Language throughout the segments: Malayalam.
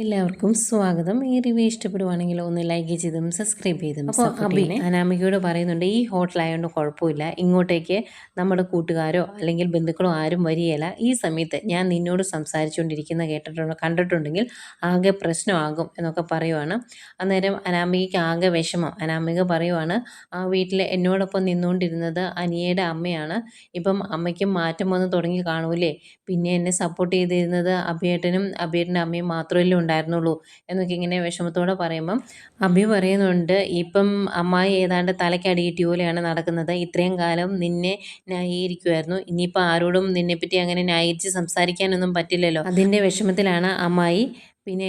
എല്ലാവർക്കും സ്വാഗതം. ഈ റിവ്യൂ ഇഷ്ടപ്പെടുവാണെങ്കിൽ ഒന്ന് ലൈക്ക് ചെയ്തും സബ്സ്ക്രൈബ് ചെയ്തും അപ്പോൾ അബി അനാമികയോട് പറയുന്നുണ്ട് ഈ ഹോട്ടലായതുകൊണ്ട് കുഴപ്പമില്ല. ഇങ്ങോട്ടേക്ക് നമ്മുടെ കൂട്ടുകാരോ അല്ലെങ്കിൽ ബന്ധുക്കളോ ആരും വരികയില്ല. ഈ സമയത്ത് ഞാൻ നിന്നോട് സംസാരിച്ചുകൊണ്ടിരിക്കുന്ന കേട്ടിട്ടുണ്ടോ കണ്ടിട്ടുണ്ടെങ്കിൽ ആകെ പ്രശ്നമാകും എന്നൊക്കെ പറയുവാണ്. അന്നേരം അനാമികയ്ക്ക് ആകെ വിഷമം. അനാമിക പറയുവാണ് ആ വീട്ടിൽ എന്നോടൊപ്പം നിന്നുകൊണ്ടിരുന്നത് അനിയയുടെ അമ്മയാണ്. ഇപ്പം അമ്മയ്ക്കും മാറ്റം വന്ന് തുടങ്ങി കാണൂലേ. പിന്നെ എന്നെ സപ്പോർട്ട് ചെയ്തിരുന്നത് അഭിയേട്ടനും അഭിയേട്ടന്റെ അമ്മയും മാത്രമല്ലേ ഉണ്ടായിരുന്നുള്ളൂ എന്നൊക്കെ ഇങ്ങനെ വിഷമത്തോടെ പറയുമ്പം അഭി പറയുന്നുണ്ട് ഇപ്പം അമ്മായി ഏതാണ്ട് തലയ്ക്കടിയിട്ട് പോലെയാണ് നടക്കുന്നത്. ഇത്രയും കാലം നിന്നെ ന്യായീകരിക്കുമായിരുന്നു ഇനിയിപ്പോൾ ആരോടും നിന്നെപ്പറ്റി അങ്ങനെ ന്യായീകരിച്ച് സംസാരിക്കാനൊന്നും പറ്റില്ലല്ലോ. അതിന്റെ വിഷമത്തിലാണ് അമ്മായി പിന്നെ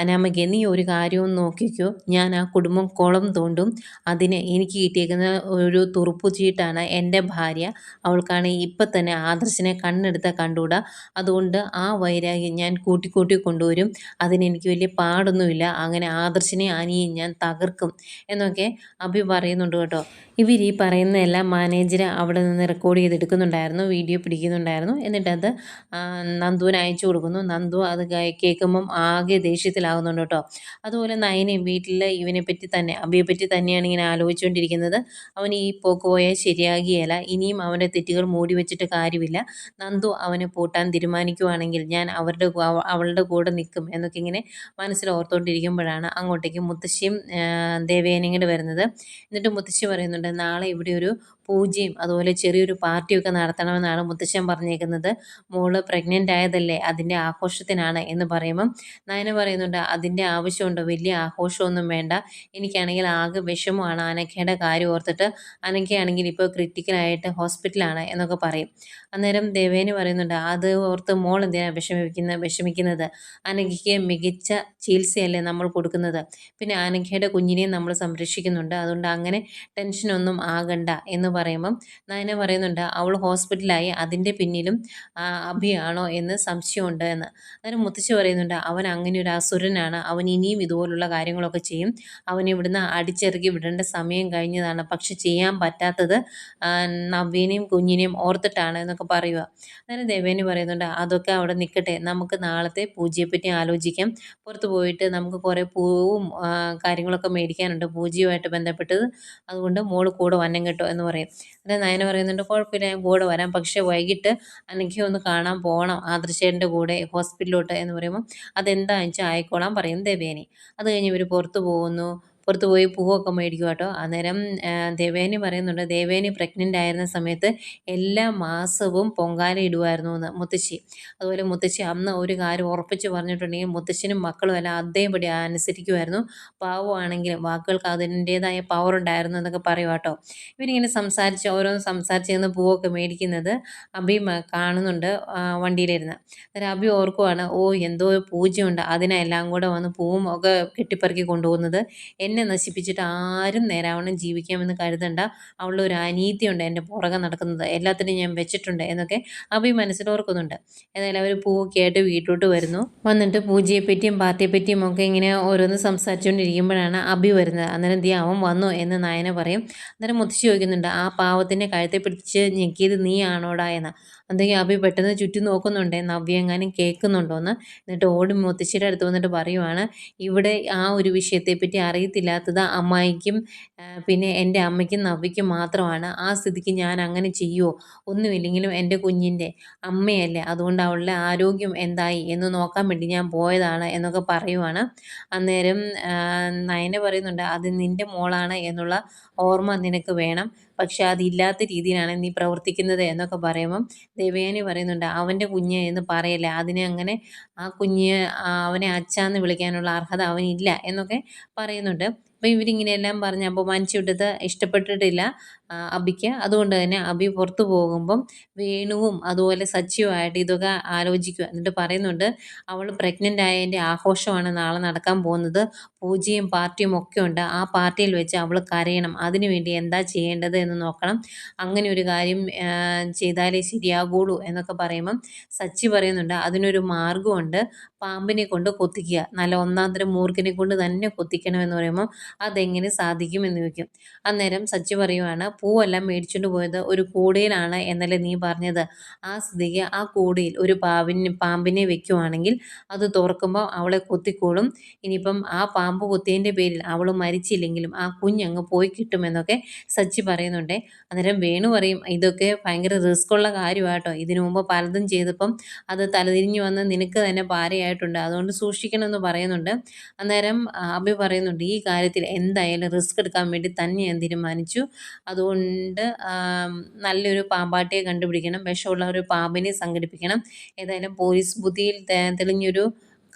അനാമയ്ക്ക് നീ ഒരു കാര്യവും നോക്കിക്കോ. ഞാൻ ആ കുടുംബം കുളം തോണ്ടും അതിന് എനിക്ക് കിട്ടിയേക്കുന്ന ഒരു തുറുപ്പു ചീട്ടാണ് എന്റെ ഭാര്യ. അവൾക്കാണ് ഇപ്പം തന്നെ ആദർശിനെ കണ്ണെടുത്ത കണ്ടുകൂടാ. അതുകൊണ്ട് ആ വൈരാഗ്യം ഞാൻ കൂട്ടിക്കൂട്ടി കൊണ്ടുവരും. അതിനെനിക്ക് വലിയ പാടൊന്നുമില്ല. അങ്ങനെ ആദർശിനെ അനിയും ഞാൻ തകർക്കും എന്നൊക്കെ അഭി പറയുന്നുണ്ട് കേട്ടോ. ഇവർ ഈ പറയുന്നതെല്ലാം മാനേജർ അവിടെ നിന്ന് റെക്കോർഡ് ചെയ്തെടുക്കുന്നുണ്ടായിരുന്നു വീഡിയോ പിടിക്കുന്നുണ്ടായിരുന്നു. എന്നിട്ടത് നന്ദുവിന് അയച്ചു കൊടുക്കുന്നു. നന്ദു അത് കേൾക്കുമ്പം ആകെ ദേഷ്യത്തിലാകുന്നുണ്ട് കേട്ടോ. അതുപോലെ നയനയും വീട്ടിൽ ഇവനെ പറ്റി തന്നെ അബിയെ പറ്റി തന്നെയാണ് ഇങ്ങനെ ആലോചിച്ചുകൊണ്ടിരിക്കുന്നത്. അവൻ ഈ പോക്ക് പോയാൽ ശരിയാകിയല്ല ഇനിയും അവന്റെ തെറ്റുകൾ മൂടി വെച്ചിട്ട് കാര്യമില്ല. നന്ദു അവനെ പൂട്ടാൻ തീരുമാനിക്കുവാണെങ്കിൽ ഞാൻ അവരുടെ അവളുടെ കൂടെ നിൽക്കും എന്നൊക്കെ ഇങ്ങനെ മനസ്സിൽ ഓർത്തുകൊണ്ടിരിക്കുമ്പോഴാണ് അങ്ങോട്ടേക്ക് മുത്തശ്ശിയും ദേവേനയും വരുന്നത്. എന്നിട്ട് മുത്തശ്ശി പറയുന്നുണ്ട് നാളെ ഇവിടെ ഒരു പൂജയും അതുപോലെ ചെറിയൊരു പാർട്ടിയൊക്കെ നടത്തണമെന്നാണ് മുത്തശ്ശൻ പറഞ്ഞേക്കുന്നത്. മോൾ പ്രഗ്നന്റ് ആയതല്ലേ അതിന്റെ ആഘോഷത്തിനാണ് എന്ന് പറയുമ്പം നയന പറയുന്നുണ്ട് അതിന്റെ ആവശ്യമുണ്ടോ? വലിയ ആഘോഷമൊന്നും വേണ്ട. എനിക്കാണെങ്കിൽ ആകെ വിഷമമാണ് അനഘയുടെ കാര്യം ഓർത്തിട്ട്. അനഘയാണെങ്കിൽ ഇപ്പോൾ ക്രിട്ടിക്കലായിട്ട് ഹോസ്പിറ്റലാണ് എന്നൊക്കെ പറയും. അന്നേരം ദേവേനി പറയുന്നുണ്ട് അത് ഓർത്ത് മോൾ എന്തിനാണ് വിഷമിക്കുന്ന വിഷമിക്കുന്നത്? അനഘയ്ക്ക് മികച്ച ചികിത്സയല്ലേ നമ്മൾ കൊടുക്കുന്നത്. പിന്നെ അനഘയുടെ കുഞ്ഞിനെയും നമ്മൾ സംരക്ഷിക്കുന്നുണ്ട്. അതുകൊണ്ട് അങ്ങനെ ടെൻഷനൊന്നും ആകണ്ട എന്ന് പറയുമ്പം നയന പറയുന്നുണ്ട് അവൾ ഹോസ്പിറ്റലായി. അതിന്റെ പിന്നിലും അഭിയാണോ എന്ന് സംശയമുണ്ട് എന്ന്. അന്നേരം മുത്തശ്ശി പറയുന്നുണ്ട് അവൻ അങ്ങനെ ഒരു അസുരനാണ്. അവൻ ഇനിയും ഇതുപോലുള്ള കാര്യങ്ങളൊക്കെ ചെയ്യും. അവൻ ഇവിടുന്ന് അടിച്ചിറക്കി വിടേണ്ട സമയം കഴിഞ്ഞതാണ്. പക്ഷെ ചെയ്യാൻ പറ്റാത്തത് നവ്യനെയും കുഞ്ഞിനെയും ഓർത്തിട്ടാണ് എന്നൊക്കെ പറയുക. അന്നേരം ദേവേനി പറയുന്നുണ്ട് അതൊക്കെ അവിടെ നിൽക്കട്ടെ. നമുക്ക് നാളത്തെ പൂജയെപ്പറ്റി ആലോചിക്കാം. പുറത്ത് പോയിട്ട് നമുക്ക് കുറേ പൂവും കാര്യങ്ങളൊക്കെ മേടിക്കാനുണ്ട്. പൂജയുമായിട്ട് ബന്ധപ്പെട്ടത്. അതുകൊണ്ട് മോൾ കൂടെ വന്നം കേട്ടോ എന്ന് പറയും. അങ്ങനെ നയന പറയുന്നുണ്ട് കുഴപ്പമില്ല ഞാൻ കൂടെ വരാം. പക്ഷേ വൈകിട്ട് എനിക്ക് ഒന്ന് കാണാൻ പോകണം. ആദർശേന്റെ കൂടെ ഹോസ്പിറ്റലിലോട്ട് എന്ന് പറയുമ്പോൾ വെച്ചാൽ ആയിക്കോളാം പറയും ദേവേനി. അത് കഴിഞ്ഞ് ഇവർ പുറത്ത് പോകുന്നു. പുറത്ത് പോയി പൂവൊക്കെ മേടിക്കും കേട്ടോ അന്നേരം ദേവേനി പറയുന്നുണ്ട് ദേവേനി പ്രഗ്നന്റ് ആയിരുന്ന സമയത്ത് എല്ലാ മാസവും പൊങ്കാല ഇടുമായിരുന്നു എന്ന് മുത്തശ്ശി. അതുപോലെ മുത്തശ്ശി അന്ന് ഒരു കാര്യം ഉറപ്പിച്ച് പറഞ്ഞിട്ടുണ്ടെങ്കിൽ മുത്തശ്ശനും മക്കളും എല്ലാം അതേപടി അനുസരിക്കുമായിരുന്നു പാവമാണെങ്കിലും വാക്കുകൾക്ക് അതിന്റേതായ പവർ ഉണ്ടായിരുന്നു എന്നൊക്കെ പറയും കേട്ടോ ഇവരിങ്ങനെ സംസാരിച്ച് ഓരോന്ന് സംസാരിച്ച് നിന്ന് പൂവൊക്കെ മേടിക്കുന്നത് അഭി കാണുന്നുണ്ട് വണ്ടിയിലിരുന്ന്. അന്നേരം അഭി ഓർക്കുവാണ് ഓ എന്തോ പൂജയുണ്ട് അതിനെല്ലാം കൂടെ വന്ന് പൂവും ഒക്കെ കെട്ടിപ്പറക്കി കൊണ്ടുപോകുന്നത്. എന്നെ എന്നെ നശിപ്പിച്ചിട്ട് ആരും നേരാവണ്ണം ജീവിക്കാമെന്ന് കരുതണ്ട. അവളുടെ ഒരു അനീതിയുണ്ട് എന്റെ പുറകെ നടക്കുന്നത്. എല്ലാത്തിനും ഞാൻ വെച്ചിട്ടുണ്ട് എന്നൊക്കെ അഭി മനസ്സിലോർക്കുന്നുണ്ട് ഏതായാലും അവർ പൂവൊക്കെ ആയിട്ട് വീട്ടിലോട്ട് വരുന്നു. വന്നിട്ട് പൂജയെപ്പറ്റിയും പാർട്ടിയെപ്പറ്റിയും ഒക്കെ ഇങ്ങനെ ഓരോന്ന് സംസാരിച്ചുകൊണ്ടിരിക്കുമ്പോഴാണ് അഭി വരുന്നത്. അന്നേരം ദീ അവൻ വന്നു എന്ന് നായന പറയും. അന്നേരം മുത്തശ്ശി ചോദിക്കുന്നുണ്ട് ആ പാവത്തിന്റെ കഴുത്തെ പിടിച്ച് ഞെക്കിയത് നീ ആണോടാ എന്ന്? എന്തെങ്കിലും അഭി പെട്ടെന്ന് ചുറ്റി നോക്കുന്നുണ്ട്. നവ്യങ്ങാനും കേൾക്കുന്നുണ്ടോയെന്ന് എന്നിട്ട് ഓടി മുത്തശ്ശിയുടെ അടുത്ത് വന്നിട്ട് പറയുവാണ് ഇവിടെ ആ ഒരു വിഷയത്തെപ്പറ്റി അറിയത്തില്ലാത്തത് അമ്മായിക്കും പിന്നെ എന്റെ അമ്മയ്ക്കും നവ്യയ്ക്കും മാത്രമാണ്. ആ സ്ഥിതിക്ക് ഞാൻ അങ്ങനെ ചെയ്യുമോ ഒന്നുമില്ലെങ്കിലും എന്റെ കുഞ്ഞിന്റെ അമ്മയല്ലേ. അതുകൊണ്ട് അവളുടെ ആരോഗ്യം എന്തായി എന്ന് നോക്കാൻ വേണ്ടി ഞാൻ പോയതാണ് എന്നൊക്കെ പറയുവാണ്. അന്നേരം നയന പറയുന്നുണ്ട് അത് നിന്റെ മോളാണ് എന്നുള്ള ഓർമ്മ നിനക്ക് വേണം. പക്ഷെ അതില്ലാത്ത രീതിയിലാണ് നീ പ്രവർത്തിക്കുന്നത് എന്നൊക്കെ പറയുമ്പം ദേവയാനി പറയുന്നുണ്ട് അവന്റെ കുഞ്ഞ് എന്ന് പറയല്ലേ. അതിനെ അങ്ങനെ ആ കുഞ്ഞ് അവനെ അച്ഛാന്ന് വിളിക്കാനുള്ള അർഹത അവനില്ല എന്നൊക്കെ പറയുന്നുണ്ട്. അപ്പോൾ ഇവരിങ്ങനെയെല്ലാം പറഞ്ഞ് അപമാനിച്ചു വിട്ടത് ഇഷ്ടപ്പെട്ടിട്ടില്ല അബിക്ക്. അതുകൊണ്ട് തന്നെ അബി പുറത്തു പോകുമ്പം വേണുവും അതുപോലെ സച്ചിയുമായിട്ട് ഇതൊക്കെ ആലോചിക്കുക. എന്നിട്ട് പറയുന്നുണ്ട് അവൾ പ്രഗ്നന്റ് ആയതിന്റെ ആഘോഷമാണ് നാളെ നടക്കാൻ പോകുന്നത്. പൂജയും പാർട്ടിയും ഒക്കെ ഉണ്ട്. ആ പാർട്ടിയിൽ വെച്ച് അവൾ കരയണം. അതിനുവേണ്ടി എന്താ ചെയ്യേണ്ടത് എന്ന് നോക്കണം. അങ്ങനെ ഒരു കാര്യം ചെയ്താലേ ശരിയാകുള്ളൂ എന്നൊക്കെ പറയുമ്പം സച്ചി പറയുന്നുണ്ട്. അതിനൊരു മാർഗമുണ്ട് പാമ്പിനെ കൊണ്ട് കൊത്തിക്കുക. നല്ല ഒന്നാന്തരം തരം മൂർഖനെ കൊണ്ട് തന്നെ കൊത്തിക്കണം എന്ന് പറയുമ്പോൾ അതെങ്ങനെ സാധിക്കും എന്ന് ചോദിക്കും. അന്നേരം സച്ചി പറയുവാണ് പൂവെല്ലാം മേടിച്ചുകൊണ്ട് പോയത് ഒരു കൂടയിലാണ് എന്നല്ലേ നീ പറഞ്ഞത്? ആ സ്ഥിതിക്ക് ആ കൂടയിൽ ഒരു പാവിന് പാമ്പിനെ വെക്കുവാണെങ്കിൽ അത് തുറക്കുമ്പോൾ അവളെ കൊത്തിക്കോളും. ഇനിയിപ്പം ആ പാമ്പ് കൊത്തിയതിന്റെ പേരിൽ അവൾ മരിച്ചില്ലെങ്കിലും ആ കുഞ്ഞങ്ങ് പോയി കിട്ടുമെന്നൊക്കെ സച്ചി പറയുന്നുണ്ട്. അന്നേരം വേണു പറയും ഇതൊക്കെ ഭയങ്കര റിസ്ക് ഉള്ള കാര്യമാട്ടോ. ഇതിനു മുമ്പ് പലതും ചെയ്തപ്പം അത് തലതിരിഞ്ഞു വന്ന് നിനക്ക് തന്നെ പാരയായിട്ടുണ്ട്. അതുകൊണ്ട് സൂക്ഷിക്കണമെന്ന് പറയുന്നുണ്ട്. അന്നേരം അഭി പറയുന്നുണ്ട് ഈ കാര്യത്തിൽ എന്തായാലും റിസ്ക് എടുക്കാൻ വേണ്ടി തന്നെ ഞാൻ തീരുമാനിച്ചു. അതുകൊണ്ട് നല്ലൊരു പാമ്പാട്ടിയെ കണ്ടുപിടിക്കണം. വിഷമുള്ള ഒരു പാമ്പിനെ സംഘടിപ്പിക്കണം. ഏതായാലും പോലീസ് ബുദ്ധിയിൽ തെളിഞ്ഞൊരു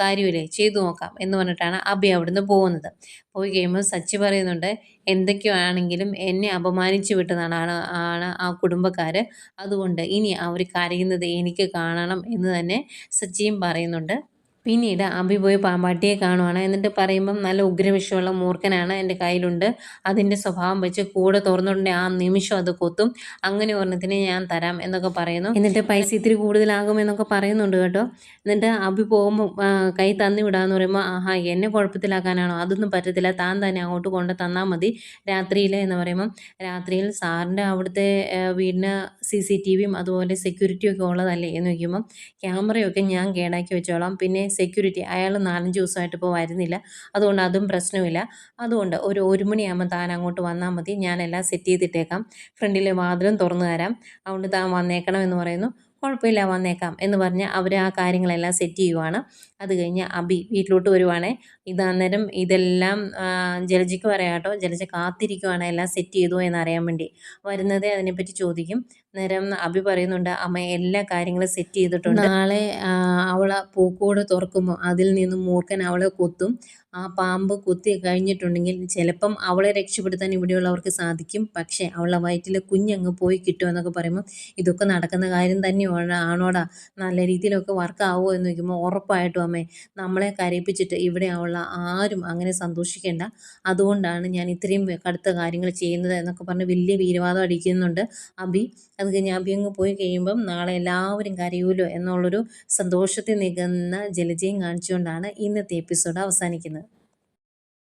കാര്യമില്ലേ? ചെയ്തു നോക്കാം എന്ന് പറഞ്ഞിട്ടാണ് അബി അവിടുന്ന് പോകുന്നത്. പോയി കഴിയുമ്പോൾ സച്ചി പറയുന്നുണ്ട് എന്തൊക്കെയോ ആണെങ്കിലും എന്നെ അപമാനിച്ചു വിട്ടതാണ് ആണ് ആ കുടുംബക്കാർ അതുകൊണ്ട് ഇനി അവർ കരയുന്നത് എനിക്ക് കാണണം എന്ന് തന്നെ സച്ചിയും പറയുന്നുണ്ട്. പിന്നീട് അബി പോയി പാമ്പാട്ടിയെ കാണുവാണ്. എന്നിട്ട് പറയുമ്പം നല്ല ഉഗ്രവിഷമുള്ള മൂർഖനാണ് എന്റെ കയ്യിലുണ്ട്. അതിന്റെ സ്വഭാവം വെച്ച് കൂടെ തുറന്നുകൊണ്ട് ആ നിമിഷം അത് കൊത്തും. അങ്ങനെ ഒരെണ്ണത്തിന് ഞാൻ തരാം എന്നൊക്കെ പറയുന്നു. എന്നിട്ട് പൈസ ഇത്തിരി കൂടുതലാകും എന്നൊക്കെ പറയുന്നുണ്ട് കേട്ടോ. എന്നിട്ട് അബി പോകുമ്പോൾ കൈ തന്നു വിടാന്ന് പറയുമ്പോൾ ആഹാ എന്നെ കുഴപ്പത്തിലാക്കാനാണോ? അതൊന്നും പറ്റത്തില്ല. താൻ തന്നെ അങ്ങോട്ട് കൊണ്ട് തന്നാൽ മതി. രാത്രിയിൽ എന്ന് പറയുമ്പം രാത്രിയിൽ സാറിന്റെ അവിടുത്തെ വീടിന് സി സി ടി വിയും അതുപോലെ സെക്യൂരിറ്റിയൊക്കെ ഉള്ളതല്ലേ എന്ന് വയ്ക്കുമ്പം ക്യാമറയൊക്കെ ഞാൻ കേടാക്കി വെച്ചോളാം. പിന്നെ സെക്യൂരിറ്റി അയാൾ നാലഞ്ച് ദിവസമായിട്ട് ഇപ്പോൾ വരുന്നില്ല. അതുകൊണ്ട് അതും പ്രശ്നമില്ല അതുകൊണ്ട് ഒരു ഒരു മണിയാകുമ്പോൾ താൻ അങ്ങോട്ട് വന്നാൽ മതി. ഞാനെല്ലാം സെറ്റ് ചെയ്തിട്ടേക്കാം. ഫ്രണ്ടിലെ വാതിലും തുറന്നു തരാം. അതുകൊണ്ട് താൻ വന്നേക്കണം എന്ന് പറയുന്നു. കുഴപ്പമില്ല വന്നേക്കാം എന്ന് പറഞ്ഞ് അവർ ആ കാര്യങ്ങളെല്ലാം സെറ്റ് ചെയ്യുവാണ്. അത് കഴിഞ്ഞ് അബി വീട്ടിലോട്ട് വരുവാണേ. ഇതന്നേരം ഇതെല്ലാം ജലജയ്ക്ക് പറയാം കേട്ടോ. ജലജ കാത്തിരിക്കുവാണ് എല്ലാം സെറ്റ് ചെയ്തു എന്നറിയാൻ വേണ്ടി. വരുന്നത് അതിനെപ്പറ്റി ചോദിക്കും. നേരം അബി പറയുന്നുണ്ട് അമ്മ എല്ലാ കാര്യങ്ങളും സെറ്റ് ചെയ്തിട്ടുണ്ട്. നാളെ അവളെ പൂക്കോട് തുറക്കുമ്പോൾ അതിൽ നിന്നും മൂർഖൻ അവളെ കൊത്തും. ആ പാമ്പ് കുത്തി കഴിഞ്ഞിട്ടുണ്ടെങ്കിൽ ചിലപ്പം അവളെ രക്ഷപ്പെടുത്താൻ ഇവിടെയുള്ളവർക്ക് സാധിക്കും. പക്ഷേ അവളുടെ വയറ്റിലെ കുഞ്ഞങ്ങ് പോയി കിട്ടുമെന്നൊക്കെ പറയുമ്പോൾ ഇതൊക്കെ നടക്കുന്ന കാര്യം തന്നെയാണ്. ആണോടാ? നല്ല രീതിയിലൊക്കെ വർക്ക് ആവുമോ എന്ന് ചോദിക്കുമ്പോൾ ഉറപ്പായിട്ടും അമ്മേ നമ്മളെ കരയിപ്പിച്ചിട്ട് ഇവിടെ ഉള്ള ആരും അങ്ങനെ സന്തോഷിക്കേണ്ട. അതുകൊണ്ടാണ് ഞാൻ ഇത്രയും കടുത്ത കാര്യങ്ങൾ ചെയ്യുന്നത് എന്നൊക്കെ പറഞ്ഞ് വലിയ വീരവാദം അടിക്കുന്നുണ്ട് അബി അത് കഴിഞ്ഞ് അബി അങ്ങ് പോയി കഴിയുമ്പം നാളെ എല്ലാവരും കരയൂലോ എന്നുള്ളൊരു സന്തോഷത്തിൽ നിൽക്കുന്ന ജലജയും കാണിച്ചുകൊണ്ടാണ് ഇന്നത്തെ എപ്പിസോഡ് അവസാനിക്കുന്നത്.